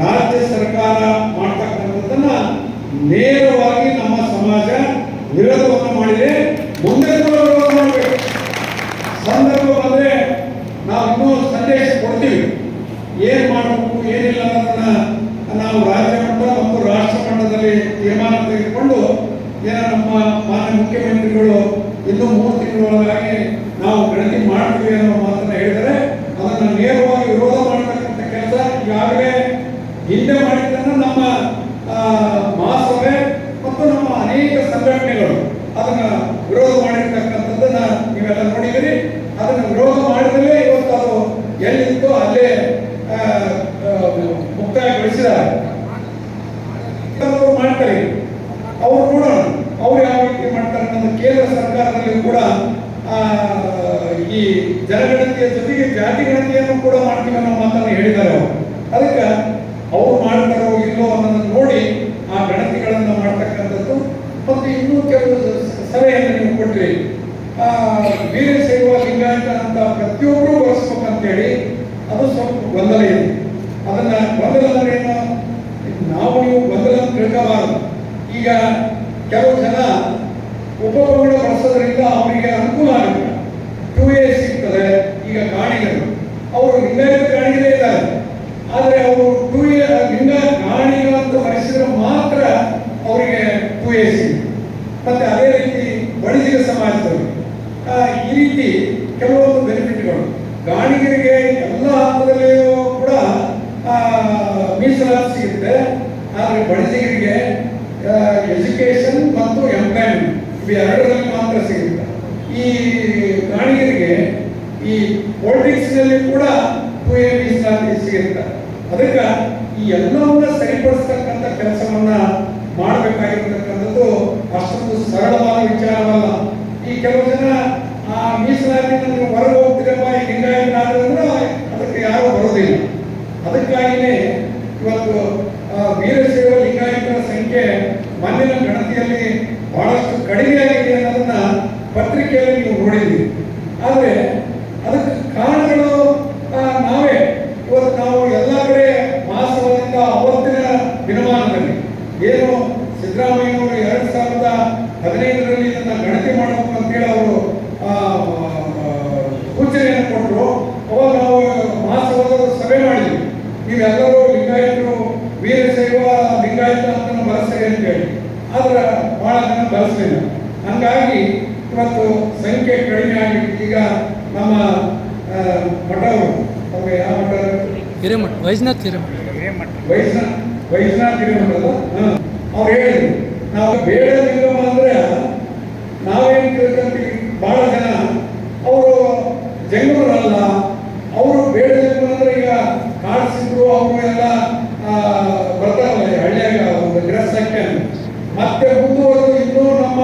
ರಾಜ್ಯ ಸರ್ಕಾರ ಮಾಡ್ತಕ್ಕಂಥದ್ದನ್ನ ನೇರವಾಗಿ ನಮ್ಮ ಸಮಾಜ ವಿರೋಧವನ್ನು ಮಾಡಿದೆ. ಮುಂದೆ ಸಂದರ್ಭ ಬಂದ್ರೆ ನಾವು ಇನ್ನೂ ಸಂದೇಶ ಕೊಡ್ತೀವಿ. ಏನ್ ಮಾಡಬೇಕು, ಏನಿಲ್ಲ ಅನ್ನೋದನ್ನ ನಾವು ರಾಜ್ಯ ಮಟ್ಟ ಮತ್ತು ರಾಷ್ಟ್ರ ಮಟ್ಟದಲ್ಲಿ ತೀರ್ಮಾನ ತೆಗೆದುಕೊಂಡು ಏನ ನಮ್ಮ ಮಾನ್ಯ ಮುಖ್ಯಮಂತ್ರಿಗಳು ಇನ್ನೂ ಮೂರು ತಿಂಗಳೊಳಗಾಗಿ ನಾವು ಗಣತಿ ಮಾಡ್ತೀವಿ ಅನ್ನೋ ಮಾತನ್ನ ಹೇಳಿದರೆ ಅದನ್ನು ನೇರವಾಗಿ ಹಿಂದೆ ಮಾಡಿದ್ದನ್ನು ನಮ್ಮ ಮಹಾಸಭೆ ಮತ್ತು ನಮ್ಮ ಅನೇಕ ಸಂಘಟನೆಗಳು ಅದನ್ನ ವಿರೋಧ ಮಾಡಿರ್ತಕ್ಕಂಥದ್ದನ್ನ ನೀವೆಲ್ಲ ನೋಡಿದಿರಿ ಅದನ್ನ ವಿರೋಧ ಮಾಡಿದ್ರೆ ಇವತ್ತು ಅದು ಎಲ್ಲಿತ್ತು ಅಲ್ಲೇ ಮುಕ್ತಾಯಗೊಳಿಸಿದ್ದಾರೆ. ಮಾಡ್ತಾರೆ. ಅವ್ರು ನೋಡೋಣ. ಅವ್ರು ಯಾವ ರೀತಿ ಮಾಡ್ತಾರೆ ಅನ್ನೋದು ಕೇಂದ್ರ ಸರ್ಕಾರದಲ್ಲಿ ಕೂಡ ಈ ಜನಗಣತಿಯ ಜೊತೆಗೆ ಜಾತಿ ಗಣತಿಯನ್ನು ಕೂಡ ಮಾಡ್ತೀವಿ ಅನ್ನೋ ಮಾತನ್ನು ಹೇಳಿದ್ದಾರೆ ಅದಕ್ಕೆ ಅವ್ರು ಮಾಡ್ತಾರೋ ಇಲ್ಲೋ ಅನ್ನೋದನ್ನು ನೋಡಿ ಆ ಗಣತಿಗಳನ್ನು ಮಾಡ್ತಕ್ಕಂಥದ್ದು. ಮತ್ತು ಇನ್ನೂ ಕೆಲವು ಸಲಹೆಯನ್ನು ನೀವು ಕೊಟ್ರಿ. ವೀರಶೈವ ಲಿಂಗಾಯತ ಅಂತ ಪ್ರತಿಯೊಬ್ಬರು ಬಳಸ್ಬೇಕಂತೇಳಿ ಅದು ಸ್ವಲ್ಪ ಗೊಂದಲ ಇದೆ ಅದನ್ನ ಗೊಂದಲ ಅಂದ್ರೆ ಏನು ನಾವು ನೀವು ಗೊಂದಲ ಅಂತ ತಿಳ್ಕೋಬಾರದು ಈಗ ಕೆಲವು ಜನ ಉಪಪಂಗಡ ಬಳಸೋದ್ರಿಂದ ಅವರಿಗೆ ಅನುಕೂಲ ಆಗುತ್ತೆ ಟೂ ಎ ಸಿಗ್ತದೆ ಈಗ ಗಾಣಿಗರು ಅವರು ಲಿಂಗಾಯತ ಗಾಣಿಗರೇ ಇದ್ದಾರೆ ಆದರೆ ಅವರು ಟೂ ಎ ಲಿಂಗ ಗಾಣಿಗ ಅಂತ ಬರೆಸಿದ್ರೆ ಮಾತ್ರ ಅವರಿಗೆ ಪೂಜಿಸಿ ಎ ಮತ್ತೆ ಅದೇ ರೀತಿ ಬಣಿಜಿಗ ಸಮಾಜದವರು ಆ, ಈ ರೀತಿ ಕೆಲವೊಂದು ಬೆನಿಫಿಟ್ಗಳು ಗಾಣಿಗರಿಗೆ ಎಲ್ಲ ಹಂತದಲ್ಲಿಯೂ ಕೂಡ ಮೀಸಲಾತಿ ಸಿಗುತ್ತೆ ಆದರೆ ಬಣಿಜಿಗರಿಗೆ ಎಜುಕೇಷನ್ ಮತ್ತು ಎಂಪ್ಲಾಯ್ಮೆಂಟ್ ಇವು ಎರಡರಲ್ಲಿ ಮಾತ್ರ ಸಿಗುತ್ತೆ. ಈ ಗಾಣಿಗರಿಗೆ ಈ ಪೊಲಿಟಿಕ್ಸ್ನಲ್ಲಿ ಕೂಡ ಟು ಎ ಮೀಸಲಾತಿ ಸಿಗುತ್ತೆ. ಅದಕ್ಕೆ ಈ ಎಲ್ಲವನ್ನ ಸರಿಪಡಿಸ್ತಕ್ಕಂಥ ಕೆಲಸವನ್ನ ಮಾಡಬೇಕಾಗಿರ್ತಕ್ಕಂಥದ್ದು ಅಷ್ಟೊಂದು ಸರಳವಾದ ವಿಚಾರವಲ್ಲ ಈ ಕೆಲವು ಜನ ಆ ಮೀಸಲಾತಿಯಿಂದ ನೀವು ಹೊರಗೆ ಹೋಗ್ತೀರಪ್ಪ ಈ ಅಂದ್ರೆ ಅದಕ್ಕೆ ಯಾರು ಬರೋದಿಲ್ಲ. ಅದಕ್ಕಾಗಿಯೇ ಇವತ್ತು ವೀರಶೈವ ಲಿಂಗಾಯತರ ಸಂಖ್ಯೆ ಮಣ್ಣಿನ ಗಣತಿಯಲ್ಲಿ ಬಹಳಷ್ಟು ಕಡಿಮೆ ಆಗಿದೆ ಅನ್ನೋದನ್ನ ಪತ್ರಿಕೆಯಲ್ಲಿ ನೀವು ನೋಡಿದ್ವಿ ಆದರೆ ಅದಕ್ಕೆ ಕಾರಣಗಳು ನಾವೇ. ಇವತ್ತು ನಾವು ಎಲ್ಲ ಕಡೆ ಮಾಸದಿಂದ ಅವತ್ತಿನ ದಿನಮಾನದಲ್ಲಿ ಏನು ಸಿದ್ದರಾಮಯ್ಯನವರು ಎರಡು ಸಾವಿರದ ಹದಿನೈದರಲ್ಲಿ ಇದನ್ನು ಗಣತಿ ಮಾಡಬೇಕು ಅಂತೇಳಿ ಅವರು ಆ, ಆ, ಸೂಚನೆಯನ್ನು ಕೊಟ್ಟರು ಅವಾಗ ನಾವು ಮಹಾಸಭಾದ ಸಭೆ ಮಾಡಿದ್ವಿ ನೀವೆಲ್ಲರೂ ಲಿಂಗಾಯತರು ವೀರಶೈವ ಲಿಂಗಾಯತ ಅಂತ ಹೇಳಿ ಆದ್ರೆ ಬಹಳ ಜನ ಬಳಸಲಿಲ್ಲ. ಹಂಗಾಗಿ ಇವತ್ತು ಸಂಖ್ಯೆ ಕಡಿಮೆ ಆಗಿಬಿಟ್ಟು ಈಗ ನಮ್ಮ ಮಠವರು ಅವ್ರು ಯಾವ ಮಠ ಹಿರೇಮಠ ವೈಜ್ನಾಥ್ ಹಿರೇಮಠ. ವೈಷ್ಣವ ವೈಷ್ಣವ ಹಿರೇಮಠದ? ಅವ್ರು ಹೇಳಿದ್ರು. ನಾವು ಬೇಡ ನಿಗಮ ಅಂದ್ರೆ ನಾವೇನ್ ತಿಳ್ಕೊಂತೀವಿ? ಬಹಳ ಜನ. ಅವರು ಜಂಗಮರಲ್ಲ ಅವರು ಬೇಡ ನಿಗಮ ಅಂದ್ರೆ ಈಗ ಕಾಡ್ಸಿದ್ರು ಅವರು ಎಲ್ಲ ಆ, ಬರ್ತಾರಲ್ಲ ಈ ಹಳ್ಳಿಯಾಗ ಒಂದು ಗ್ರಸ್ತಕ್ಕೆ ಮತ್ತೆ ಮುಂದುವರೆದು ಇನ್ನೂ ನಮ್ಮ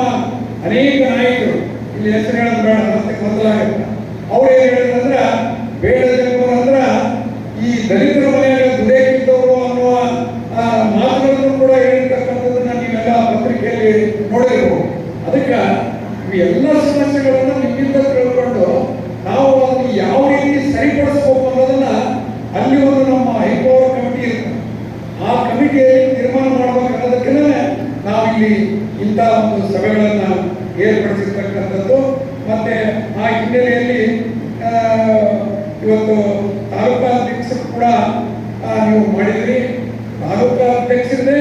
ಅನೇಕ ನಾಯಕರು, ಇಲ್ಲಿ ಹೆಸರು ಹೇಳೋದು ಬೇಡ, ಮತ್ತೆ ಮೊದಲಾಗುತ್ತೆ ಅವ್ರು ಏನು ಹೇಳಿದ್ರಂದ್ರ ಬೇಡ ಅಂದ್ರ, ಈ ದಲಿತರ ಮನೆಯಾಗ ದುಡಿಯಕ್ಕಿದ್ದವರು ಅನ್ನುವ ಮಾತುಗಳನ್ನು ಕೂಡ ಹೇಳಿರ್ತಕ್ಕಂಥದ್ದನ್ನ ನೀವೆಲ್ಲ ಪತ್ರಿಕೆಯಲ್ಲಿ ನೋಡಿರ್ಬೋದು. ಅದಕ್ಕೆ ಎಲ್ಲ ಸಮಸ್ಯೆಗಳನ್ನು ನಿಮ್ಮಿಂದ ತಿಳ್ಕೊಂಡು ನಾವು ಅದನ್ನು ಯಾವ ರೀತಿ ಸರಿಪಡಿಸಬೇಕು ಅನ್ನೋದನ್ನ ಅಲ್ಲಿ ಒಂದು ನಮ್ಮ ಹೈಪವರ್ ಕಮಿಟಿ ಇರುತ್ತೆ ಆ ಕಮಿಟಿಯಲ್ಲಿ ತೀರ್ಮಾನ ಮಾಡಬೇಕನ್ನೋದಕ್ಕೆ ನಾವು ಇಲ್ಲಿ ಇಂಥ ಒಂದು ಸಭೆಗಳನ್ನು ಏರ್ಪಡಿಸಿರ್ತಕ್ಕಂಥದ್ದು. ಮತ್ತೆ ಆ ಹಿನ್ನೆಲೆಯಲ್ಲಿ ಇವತ್ತು ತಾಲೂಕಾ ಅಧ್ಯಕ್ಷರು ಕೂಡ ನೀವು ಮಾಡಿದ್ರಿ. ತಾಲೂಕಾ ಅಧ್ಯಕ್ಷರದೇ